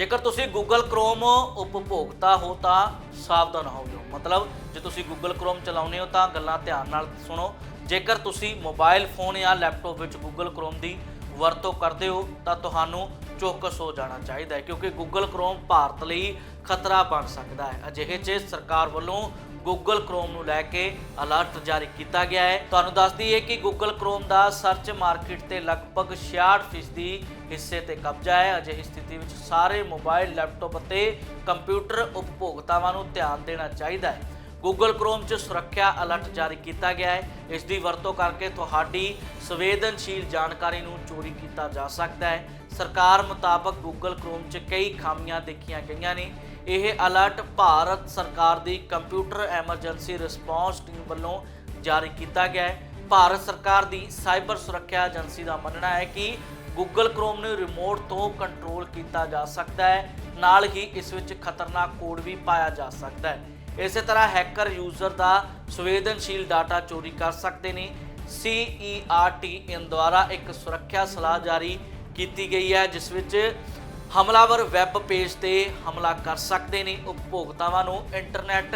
ਜੇਕਰ ਤੁਸੀਂ Google Chrome ਉਪਭੋਗਤਾ ਹੋ ਤਾਂ ਸਾਵਧਾਨ ਹੋ ਜਾਓ। ਮਤਲਬ, ਜੇ ਤੁਸੀਂ Google Chrome ਚਲਾਉਂਦੇ ਹੋ ਤਾਂ ਗੱਲਾਂ ਧਿਆਨ ਨਾਲ ਸੁਣੋ। ਜੇਕਰ ਤੁਸੀਂ ਮੋਬਾਈਲ ਫੋਨ ਜਾਂ ਲੈਪਟਾਪ ਵਿੱਚ Google Chrome ਦੀ ਵਰਤੋਂ ਕਰਦੇ ਹੋ, ਤਾਂ ਤੁਹਾਨੂੰ ਚੌਕਸ ਹੋ ਜਾਣਾ ਚਾਹੀਦਾ ਹੈ, ਕਿਉਂਕਿ Google Chrome ਭਾਰਤ ਲਈ ਖਤਰਾ ਬਣ ਸਕਦਾ ਹੈ। ਅਜਿਹੇ 'ਚ ਸਰਕਾਰ ਵੱਲੋਂ Google Chrome ਨੂੰ ਲੈ ਕੇ ਅਲਰਟ ਜਾਰੀ ਕੀਤਾ ਗਿਆ ਹੈ। ਤੁਹਾਨੂੰ ਦੱਸ ਦਈਏ ਕਿ Google Chrome ਦਾ ਸਰਚ ਮਾਰਕੀਟ ਤੇ ਲਗਭਗ 66% ਹਿੱਸੇ ਤੇ ਕਬਜ਼ਾ ਹੈ। ਅਜਿਹੀ ਸਥਿਤੀ ਵਿੱਚ ਸਾਰੇ ਮੋਬਾਈਲ ਲੈਪਟਾਪ ਅਤੇ ਕੰਪਿਊਟਰ ਉਪਭੋਗਤਾਵਾਂ ਨੂੰ ਧਿਆਨ ਦੇਣਾ ਚਾਹੀਦਾ ਹੈ। Google Chrome 'ਚ ਸੁਰੱਖਿਆ ਅਲਰਟ ਜਾਰੀ ਕੀਤਾ ਗਿਆ ਹੈ। ਇਸ ਦੀ ਵਰਤੋਂ ਕਰਕੇ ਤੁਹਾਡੀ ਸੰਵੇਦਨਸ਼ੀਲ ਜਾਣਕਾਰੀ ਨੂੰ ਚੋਰੀ ਕੀਤਾ ਜਾ ਸਕਦਾ ਹੈ। ਸਰਕਾਰ ਮੁਤਾਬਕ Google Chrome 'ਚ ਕਈ ਖਾਮੀਆਂ ਦੇਖੀਆਂ ਗਈਆਂ ਨੇ। ਇਹ ਅਲਰਟ ਭਾਰਤ ਸਰਕਾਰ ਦੀ ਕੰਪਿਊਟਰ ਐਮਰਜੈਂਸੀ ਰਿਸਪੌਂਸ ਟੀਮ ਵੱਲੋਂ ਜਾਰੀ ਕੀਤਾ ਗਿਆ ਹੈ। ਭਾਰਤ ਸਰਕਾਰ ਦੀ ਸਾਈਬਰ ਸੁਰੱਖਿਆ ਏਜੰਸੀ ਦਾ ਮੰਨਣਾ ਹੈ ਕਿ Google Chrome ਨੂੰ ਰਿਮੋਟ ਤੋਂ ਕੰਟਰੋਲ ਕੀਤਾ ਜਾ ਸਕਦਾ ਹੈ। ਨਾਲ ਹੀ ਇਸ ਵਿੱਚ ਖਤਰਨਾਕ ਕੋਡ ਵੀ ਪਾਇਆ ਜਾ ਸਕਦਾ ਹੈ। ਇਸੇ ਤਰ੍ਹਾਂ ਹੈਕਰ ਯੂਜ਼ਰ ਦਾ ਸੰਵੇਦਨਸ਼ੀਲ ਡਾਟਾ ਚੋਰੀ ਕਰ ਸਕਦੇ ਨੇ। CERT ਇਨ ਦੁਆਰਾ ਇੱਕ ਸੁਰੱਖਿਆ ਸਲਾਹ ਜਾਰੀ ਕੀਤੀ ਗਈ ਹੈ, ਜਿਸ ਵਿੱਚ ਹਮਲਾਵਰ ਵੈਬ ਪੇਜ ਤੇ ਹਮਲਾ ਕਰ ਸਕਦੇ ਨੇ ਉਪਭੋਗਤਾਵਾਂ ਨੂੰ। ਇੰਟਰਨੈਟ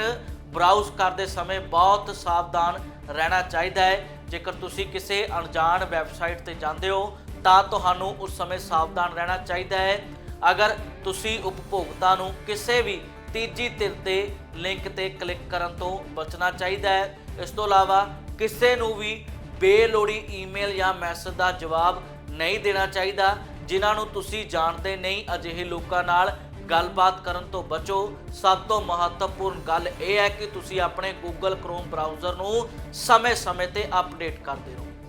ਬਰਾਊਜ਼ ਕਰਦੇ ਸਮੇਂ ਬਹੁਤ ਸਾਵਧਾਨ ਰਹਿਣਾ ਚਾਹੀਦਾ ਹੈ। ਜੇਕਰ ਤੁਸੀਂ ਕਿਸੇ ਅਣਜਾਣ ਵੈਬਸਾਈਟ ਤੇ ਜਾਂਦੇ ਹੋ, ਤਾਂ ਤੁਹਾਨੂੰ ਉਸ ਸਮੇਂ ਸਾਵਧਾਨ ਰਹਿਣਾ ਚਾਹੀਦਾ ਹੈ। ਅਗਰ ਤੁਸੀਂ ਉਪਭੋਗਤਾ ਨੂੰ ਕਿਸੇ ਵੀ ਤੀਜੀ ਧਿਰ ਤੇ ਲਿੰਕ ਤੇ ਕਲਿੱਕ ਕਰਨ ਤੋਂ ਬਚਣਾ ਚਾਹੀਦਾ ਹੈ, ਇਸ ਤੋਂ ਇਲਾਵਾ ਕਿਸੇ ਨੂੰ ਵੀ ਬੇਲੋੜੀ ਈਮੇਲ ਜਾਂ ਮੈਸੇਜ ਦਾ ਜਵਾਬ ਨਹੀਂ ਦੇਣਾ ਚਾਹੀਦਾ। ਜਿਨ੍ਹਾਂ ਨੂੰ ਤੁਸੀਂ ਜਾਣਦੇ ਨਹੀਂ, ਅਜਿਹੇ ਲੋਕਾਂ ਨਾਲ ਗੱਲਬਾਤ ਕਰਨ ਤੋਂ ਬਚੋ। ਸਭ ਤੋਂ ਮਹੱਤਵਪੂਰਨ ਗੱਲ ਇਹ ਹੈ ਕਿ ਤੁਸੀਂ ਆਪਣੇ Google Chrome ਬ੍ਰਾਊਜ਼ਰ ਨੂੰ ਸਮੇਂ-ਸਮੇਂ ਤੇ ਅਪਡੇਟ ਕਰਦੇ ਰਹੋ।